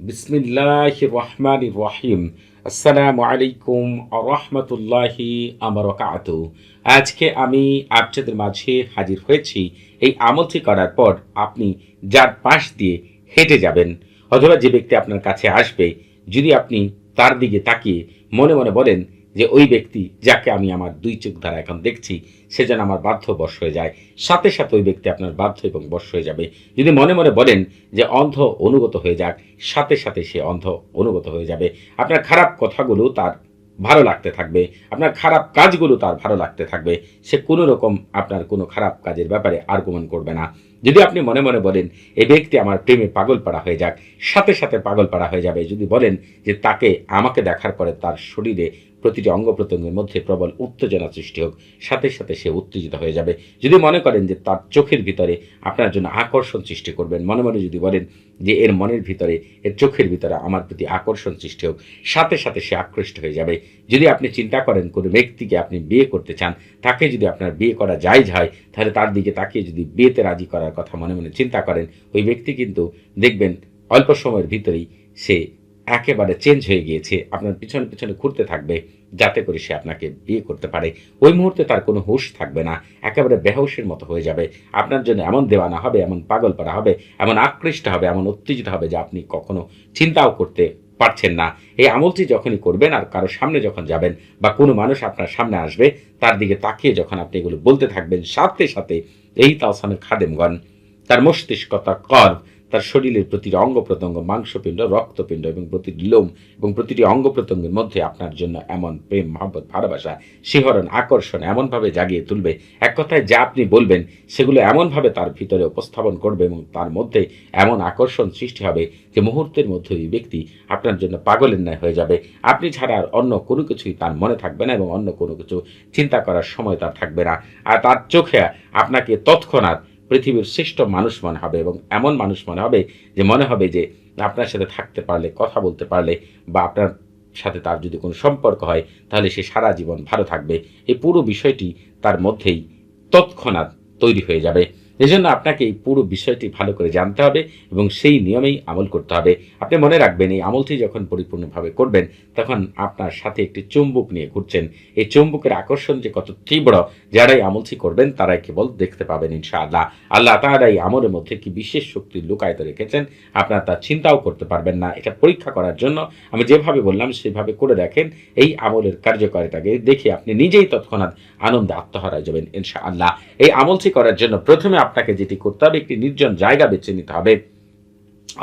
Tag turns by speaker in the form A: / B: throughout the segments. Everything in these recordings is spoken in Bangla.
A: বিসমিল্লাহ রহমান রহিম। আসসালামু আলাইকুম রহমতুল্লাহি আমরকাত। আজকে আমি আপনাদের মাঝে হাজির হয়েছি এই আমলটি করার পর আপনি যার পাশ দিয়ে হেঁটে যাবেন অথবা যে ব্যক্তি আপনার কাছে আসবে, যদি আপনি তার দিকে তাকিয়ে মনে মনে বলেন যে ওই ব্যক্তি যাকে আমি আমার দুই চোখ দ্বারা এখন দেখছি, সে যেন আমার বাধ্য বশ হয়ে যায়। সাথে সাথে ওই ব্যক্তি আপনার বাধ্য এবং বশ হয়ে যাবে। যদি মনে মনে বলেন যে অন্ধ অনুগত হয়ে যাক, সাথে সাথে সে অন্ধ অনুগত হয়ে যাবে। আপনার খারাপ কথাগুলো তার ভালো লাগতে থাকবে। আপনার খারাপ কাজগুলো তার ভালো লাগতে থাকবে। সে কোনো রকম আপনার কোনো খারাপ কাজের ব্যাপারে আর্গুমেন্ট করবে না। যদি আপনি মনে মনে বলেন এই ব্যক্তি আমার প্রেমে পাগল পাড়া হয়ে যাক, সাথে সাথে পাগল পাড়া হয়ে যাবে। যদি বলেন যে তাকে আমাকে দেখার পরে তার শরীরে প্রতিটি অঙ্গ প্রত্যঙ্গের মধ্যে প্রবল উত্তেজনা সৃষ্টি হোক, সাথে সাথে সে উত্তেজিত হয়ে যাবে। যদি মনে করেন যে তার চোখের ভিতরে আপনার জন্য আকর্ষণ সৃষ্টি করবেন, মনে মনে যদি বলেন যে এর মনের ভিতরে, এর চোখের ভিতরে আমার প্রতি আকর্ষণ সৃষ্টি হোক, সাথে সাথে সে আকৃষ্ট হয়ে যাবে। যদি আপনি চিন্তা করেন কোনো ব্যক্তিকে আপনি বিয়ে করতে চান, তাকে যদি আপনার বিয়ে করা যায় তাহলে তার দিকে তাকে যদি বিয়েতে রাজি করার কথা মনে মনে চিন্তা করেন, ওই ব্যক্তি কিন্তু দেখবেন অল্প সময়ের ভিতরেই সে একেবারে চেঞ্জ হয়ে গিয়েছে। আপনার পিছনে পিছনে ঘুরতে থাকবে যাতে করে সে আপনাকে বিয়ে করতে পারে। ওই মুহূর্তে তার কোনো হুঁশ থাকবে না, একেবারে বেহসের মতো হয়ে যাবে। আপনার জন্য এমন দেওয়ানা হবে, এমন পাগল পারা হবে, এমন আকৃষ্ট হবে, এমন উত্তেজিত হবে যে আপনি কখনো চিন্তাও করতে পারছেন না। এই আমলটি যখনই করবেন আর কারোর সামনে যখন যাবেন বা কোনো মানুষ আপনার সামনে আসবে, তার দিকে তাকিয়ে যখন আপনি এগুলো বলতে থাকবেন, সাথে সাথে এই তাওসানের খাদেমগণ তার মস্তিষ্ক তার কর্ম তার শরীরের প্রতিটি অঙ্গ প্রত্যঙ্গ, মাংসপিণ্ড, রক্তপিণ্ড এবং প্রতিটি লোম এবং প্রতিটি অঙ্গ প্রত্যঙ্গের মধ্যে আপনার জন্য এমন প্রেম, মহব্বত, ভালোবাসা, শিহরণ, আকর্ষণ এমনভাবে জাগিয়ে তুলবে। এক কথায় যা আপনি বলবেন, সেগুলো এমনভাবে তার ভিতরে উপস্থাপন করবে এবং তার মধ্যে এমন আকর্ষণ সৃষ্টি হবে যে মুহূর্তের মধ্যে ওই ব্যক্তি আপনার জন্য পাগলের ন্যায় হয়ে যাবে। আপনি ছাড়া আর অন্য কোনো কিছুই তার মনে থাকবে না এবং অন্য কোনো কিছু চিন্তা করার সময় তার থাকবে না। আর তার চোখে আপনাকে তৎক্ষণাৎ পৃথিবীর শ্রেষ্ঠ মানুষ মনে হবে এবং এমন মানুষ মনে হবে যে মনে হবে যে আপনার সাথে থাকতে পারলে, কথা বলতে পারলে বা আপনার সাথে তার যদি কোনো সম্পর্ক হয়, তাহলে সে সারা জীবন ভালো থাকবে। এই পুরো বিষয়টি তার মধ্যেই তৎক্ষণাৎ তৈরি হয়ে যাবে। এজন্য আপনাকে এই পুরো বিষয়টি ভালো করে জানতে হবে এবং সেই নিয়মেই আমল করতে হবে। আপনি মনে রাখবেন, এই আমলটি যখন পরিপূর্ণভাবে করবেন, তখন আপনার সাথে একটি চুম্বক নিয়ে ঘুরছেন। এই চুম্বকের আকর্ষণ যে কত তীব্র যারাই আমলটি করবেন, তারাই কেবল দেখতে পাবেন ইনশাআল্লাহ। আল্লাহ তাহারা এই আমলের মধ্যে কি বিশেষ শক্তি লুকায়িত রেখেছেন, আপনার তা চিন্তাও করতে পারবেন না। এটা পরীক্ষা করার জন্য আমি যেভাবে বললাম, সেভাবে করে দেখেন, এই আমলের কার্যকারিতাকে দেখে আপনি নিজেই তৎক্ষণাৎ আনন্দে আত্মহারা যাবেন ইনশাআল্লাহ। এই আমলটি করার জন্য প্রথমে আপনাকে যেটি করতে হবে, একটি নির্জন জায়গা বেছে নিতে হবে,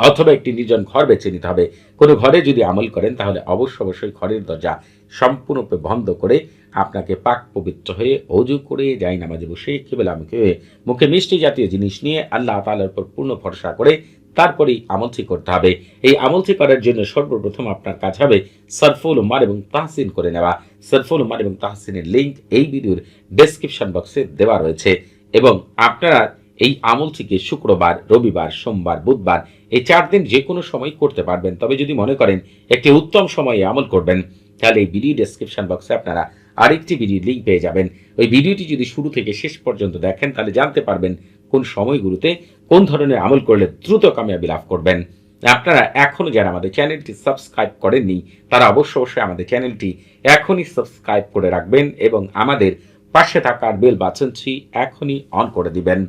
A: অথবা একটি নির্জন ঘর বেছে নিতে হবে। কোনো ঘরে যদি আমল করেন, তাহলে অবশ্য অবশ্যই ঘরের দরজা সম্পূর্ণরূপে বন্ধ করে আপনাকে পাক পবিত্র হয়ে অজু করে যাই নামাজে বসে কেবল আমাকে মুখে মিষ্টি জাতীয় জিনিস নিয়ে আল্লাহ তালার উপর পূর্ণ ভরসা করে তারপরেই আমলটি করতে হবে। এই আমলটি করার জন্য সর্বপ্রথম আপনার কাজ হবে সরফুল উমার এবং তাহসিন করে নেওয়া। সরফুল উমার এবং তাহসিনের লিঙ্ক এই ভিডিওর ডেসক্রিপশন বক্সে দেওয়া রয়েছে এবং আপনারা এই আমলটিকে শুক্রবার, রবিবার, সোমবার, বুধবার এই চার দিন যে কোনো সময় করতে পারবেন। তবে যদি মনে করেন একটি উত্তম সময়ে আমল করবেন, তাহলে এই ভিডিও ডেসক্রিপশন বক্সে আপনারা আরেকটি ভিডিও লিঙ্ক পেয়ে যাবেন। ওই ভিডিওটি যদি শুরু থেকে শেষ পর্যন্ত দেখেন, তাহলে জানতে পারবেন কোন সময়গুলোতে কোন ধরনের আমল করলে দ্রুত কামিয়াবি লাভ করবেন। আপনারা এখনও যারা আমাদের চ্যানেলটি সাবস্ক্রাইব করেননি, তারা অবশ্য অবশ্যই আমাদের চ্যানেলটি এখনই সাবস্ক্রাইব করে রাখবেন এবং আমাদের পাশে থাকার বেল বাটনটি এখনই অন করে দিবেন।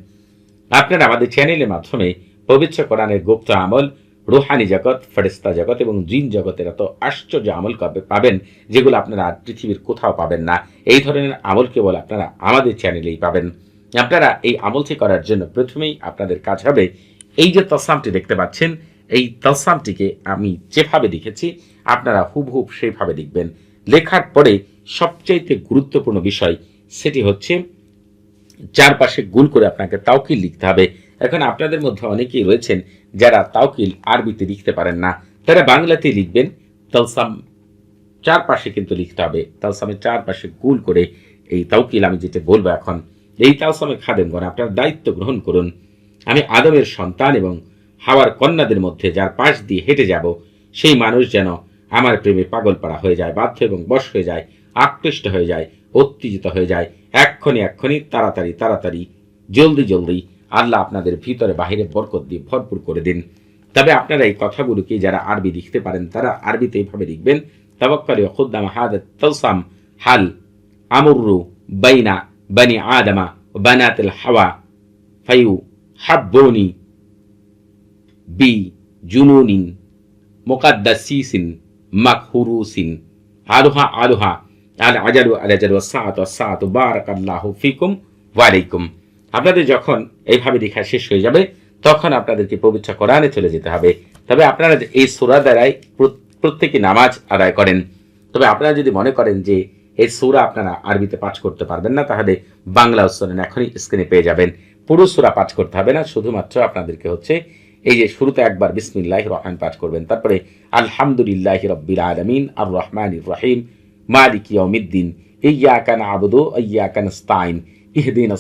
A: আপনারা আমাদের চ্যানেলের মাধ্যমে পবিত্র কোরআনের গুপ্ত আমল রুহানি জগৎ ফেরিস্তা জগৎ এবং জিন জগতের এত আশ্চর্য আমল পাবেন, যেগুলো আপনারা আর পৃথিবীর কোথাও পাবেন না। এই ধরনের আমল কেবল আপনারা আমাদের চ্যানেলেই পাবেন। আপনারা এই আমলটি করার জন্য প্রথমেই আপনাদের কাজ হবে এই যে তসামটি দেখতে পাচ্ছেন, এই তসামটিকে আমি যেভাবে লিখেছি আপনারা হুবহুব সেইভাবে লিখবেন লেখার পরে সবচাইতে গুরুত্বপূর্ণ বিষয়, সেটি হচ্ছে, চারপাশে গুল করে আপনাকে তাওকিল লিখতে হবে। এখন আপনাদের মধ্যে অনেকেই রয়েছেন যারা তাওকিল আরবিতে লিখতে পারেন না। তারা বাংলাতে লিখবেন। তালসাম চারপাশে কিন্তু লিখতে হবে। তালসামের চারপাশে গুল করে এই তাওকিল আমি যেটা বলব এখন, এই তালসামে খাদেমগণ আপনার দায়িত্ব গ্রহণ করুন। আমি আদমের সন্তান এবং হাওয়ার কন্যাদের মধ্যে যার পাশ দিয়ে হেঁটে যাব, সেই মানুষ যেন আমার প্রেমে পাগল পাড়া হয়ে যায়, বাধ্য এবং বশ হয়ে যায়, আকৃষ্ট হয়ে যায়, উত্তেজিত হয়ে যায়। এক্ষণি এক্ষণি তাড়াতাড়ি তাড়াতাড়ি, জলদি জলদি আল্লাহ আপনাদের ভিতরে বাহিরে বরকত দিয়ে ভরপুর করে দিন। তবে আপনারা এই কথাগুলোকে যারা আরবি লিখতে পারেন, তারা আরবিতে এইভাবে লিখবেন খুদ্দাম তৌসাম হাল আমরু বাইনা বানি আদমা হাওয়া ফাইউ হাব্বনি বি জুনুনিন মুকাদ্দাসিসিন মাকহুরুসিন আলুহা আলুহা আল আল সাআতু বারাকাল্লাহু ফিকুম ওয়া আলাইকুম। আপনাদের যখন এইভাবে লেখা শেষ হয়ে যাবে, তখন আপনাদেরকে পবিত্র কোরআনে চলে যেতে হবে। তবে আপনারা এই সূরা দ্বারাই প্রত্যেকে নামাজ আদায় করেন, তবে আপনারা যদি মনে করেন যে এই সূরা আপনারা আরবিতে পাঠ করতে পারবেন না, তাহলে বাংলা উচ্চারণ এখনই স্ক্রিনে পেয়ে যাবেন। পুরো সূরা পাঠ করতে হবে না, শুধুমাত্র আপনাদেরকে হচ্ছে এই যে শুরুতে একবার বিসমিল্লাহ রহমান পাঠ করবেন, তারপরে আলহামদুলিল্লাহ রব্বিল আলমিন আর রহমান রহিম, মালিক ইয়াউমিদ্দিন ইয়াকা নাবুদু ইয়াকা নাস্তাইন ইহদিন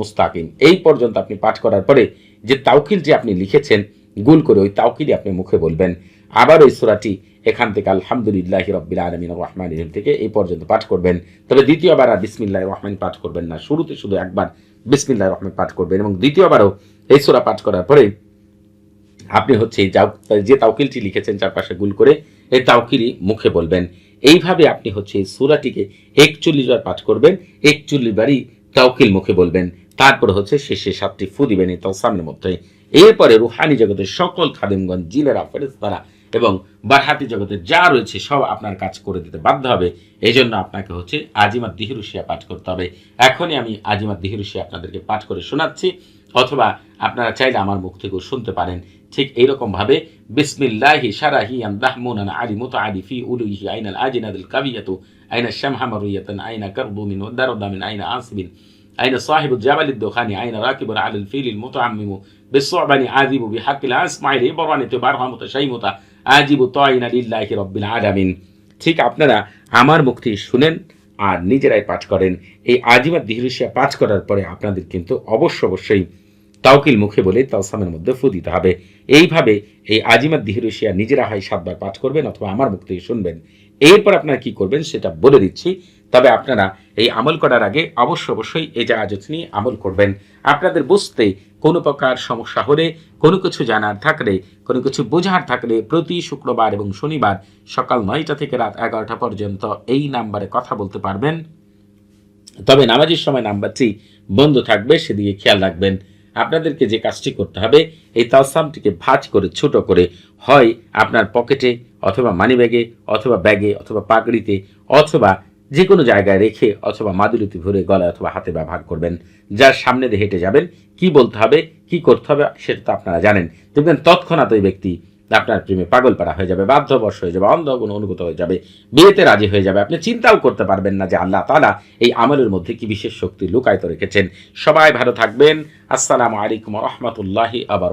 A: মুস্তাকিম। এই পর্যন্ত আপনি পাঠ করার পরে যে তাওকিল যে আপনি লিখেছেন গুল করে ওই তাওকিলই আপনি মুখে বলবেন। আবার ওই সুরাটি এখান থেকে আলহামদুলিল্লাহ রব্বিল আলমিন রহমান রহিম থেকে এই পর্যন্ত পাঠ করবেন। তবে দ্বিতীয়বার আর বিসমিল্লাহ রহমান পাঠ করবেন না। শুরুতে শুধু একবার বিসমিল্লাহ রহমান পাঠ করবেন এবং দ্বিতীয়বারও এই সূরা পাঠ করার পরে আপনি হচ্ছে যে তাওকিলটি লিখেছেন চারপাশে গুল করে এই তাওকিলই মুখে বলবেন। এইভাবে আপনি হচ্ছে এই সুরাটিকে একচল্লিশ বার পাঠ করবেন। একচল্লিশ বারই তাওকিল মুখে বলবেন, তারপর হচ্ছে শেষে সাতটি ফু দিবেন এই তাওসামের মধ্যে। এরপরে রুহানি জগতের সকল খাদিমগঞ্জ জিলেরা ফেরেস্তারা এবং বারহাতি জগতের যা রয়েছে সব আপনার কাজ করে দিতে বাধ্য হবে। এই জন্য আপনাকে হচ্ছে আজিমার দিহিরুশিয়া পাঠ করতে হবে। এখনই আমি আজিমার দিহিরুশিয়া আপনাদেরকে পাঠ করে শোনাচ্ছি, অথবা আপনারা চাইলে আমার মুখ থেকেও শুনতে পারেন। ঠিক এইরকম ভাবে, বিসমিল্লাহি শারাহি আন দাহমুনান আলি মুতাআলি ফি উলুহি আইনাল আজিনাদুল কাবিয়াতু আইনা শামহা মারুয়াতান আইনা কারবু মিন ওয়াদারদা মিন আইনা আসবিন أين صاحب الجبل الدخاني أين راكب على الفيل المتعمم بالصعبان عاذب بحق الأسمع الإبران تبارها متشيمتا আজিব তাইনা লিল্লাহি রব্বিল আলামিন ঠিক আপনারা আমার মুখ থেকে শুনেন আর নিজেরাই পাঠ করেন এই আজিমার দিহরুশিয়া পাঠ করার পরে আপনাদের কিন্তু অবশ্য অবশ্যই তাওকিল মুখে বলে তাওসামের মধ্যে ফু দিতে হবে এইভাবে এই আজিমার দিহরুশিয়া নিজেরা হয় সাতবার পাঠ করবেন অথবা আমার মুখ থেকে শুনবেন এরপর আপনারা কি করবেন সেটা বলে দিচ্ছি। তবে আপনারা এই আমল করার আগে অবশ্য অবশ্যই এই জাহাজত নিয়ে আমল করবেন। আপনাদের বুঝতে কোনো প্রকার সমস্যা হলে, কোনো কিছু জানার থাকলে, কোনো কিছু বোঝার থাকলে প্রতি শুক্রবার এবং শনিবার সকাল নয়টা থেকে রাত এগারোটা পর্যন্ত এই নাম্বারে কথা বলতে পারবেন। তবে নামাজের সময় নাম্বারটি বন্ধ থাকবে সেদিকে খেয়াল রাখবেন। আপনাদেরকে যে কাজটি করতে হবে, এই তালসামটিকে ভাঁজ করে ছোট করে হয় আপনার পকেটে অথবা মানি ব্যাগে অথবা ব্যাগে, অথবা পাগড়িতে, অথবা যে কোনো জায়গায় রেখে অথবা মাদুলিতে ভরে গলায় অথবা হাতে ব্যবহার করবেন। যার সামনে দিয়ে হেঁটে যাবেন, কি বলতে হবে, কি করতে হবে, সেটা তো আপনারা জানেন। দেখবেন তৎক্ষণাৎ ওই ব্যক্তি আপনার প্রেমে পাগল পাড়া হয়ে যাবে, বাধ্যবশ হয়ে যাবে অন্ধ কোনো অনুগত হয়ে যাবে, বিয়েতে রাজি হয়ে যাবে। আপনি চিন্তাও করতে পারবেন না যে আল্লাহ তালা এই আমলের মধ্যে কি বিশেষ শক্তি লুকায়িত রেখেছেন। সবাই ভালো থাকবেন। আসসালামু আলাইকুম রহমতুল্লাহি আবার